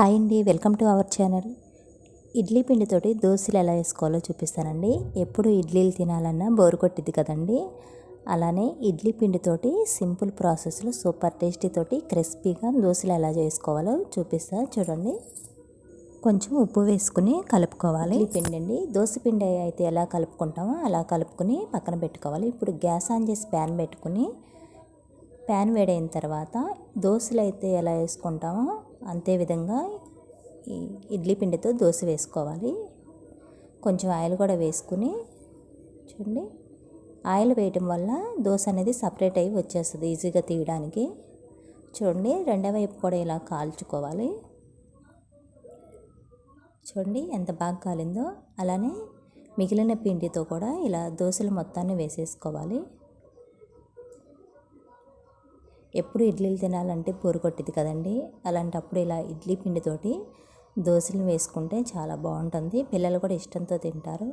Hi అండి welcome to our channel. Idli పిండితోటి దోశలు ఎలా వేసుకోవాలో చూపిస్తానండి. ఎప్పుడు ఇడ్లీలు తినాలన్నా బోరు కొట్టిద్ది కదండి. అలానే ఇడ్లీ పిండితోటి సింపుల్ ప్రాసెస్లో సూపర్ టేస్టీతోటి క్రిస్పీగా దోశలు ఎలా చేసుకోవాలో చూపిస్తా చూడండి. కొంచెం ఉప్పు వేసుకుని కలుపుకోవాలి. ఈ పిండి అండి. దోశ పిండి అయితే ఎలా కలుపుకుంటామో అలా కలుపుకుని పక్కన పెట్టుకోవాలి. ఇప్పుడు గ్యాస్ ఆన్ చేసి ప్యాన్ పెట్టుకుని ప్యాన్ వేడైన తర్వాత దోశలు అయితే ఎలా వేసుకుంటామో అంతే విధంగా ఈ ఇడ్లీ పిండితో దోశ వేసుకోవాలి. కొంచెం ఆయిల్ కూడా వేసుకుని చూడండి. ఆయిల్ వేయటం వల్ల దోశ అనేది సపరేట్ అయ్యి వచ్చేస్తుంది ఈజీగా తీయడానికి. చూడండి రెండో వైపు కూడా ఇలా కాల్చుకోవాలి. చూడండి ఎంత బాగా కాలిందో. అలానే మిగిలిన పిండితో కూడా ఇలా దోశలు మొత్తాన్ని వేసేసుకోవాలి. ఎప్పుడు ఇడ్లీలు తినాలంటే బోరు కొట్టింది కదండి. అలాంటప్పుడు ఇలా ఇడ్లీ పిండితోటి దోశలు వేసుకుంటే చాలా బాగుంటుంది. పిల్లలు కూడా ఇష్టంతో తింటారు.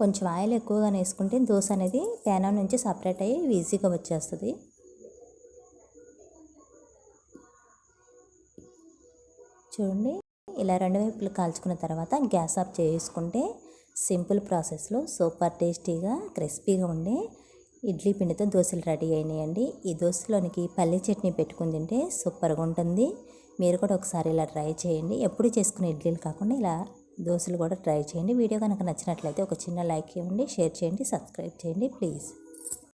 కొంచెం ఆయిల్ ఎక్కువగా వేసుకుంటే దోశ అనేది ప్యానం నుంచి సపరేట్ అయ్యి ఈజీగా వచ్చేస్తుంది. చూడండి. ఇలా రెండు వైపులు కాల్చుకున్న తర్వాత గ్యాస్ ఆఫ్ చేసుకుంటే సింపుల్ ప్రాసెస్లో సూపర్ టేస్టీగా క్రిస్పీగా ఉండే ఇడ్లీ పిండితో దోశలు రెడీ అయినాయండి. ఈ దోశలోనికి పల్లి చట్నీ పెట్టుకుని తింటే సూపర్గా ఉంటుంది. మీరు కూడా ఒకసారి ఇలా ట్రై చేయండి. ఎప్పుడు చేసుకునే ఇడ్లీలు కాకుండా ఇలా దోశలు కూడా ట్రై చేయండి. వీడియో కనుక నచ్చినట్లయితే ఒక చిన్న లైక్ ఇవ్వండి షేర్ చేయండి సబ్స్క్రైబ్ చేయండి ప్లీజ్.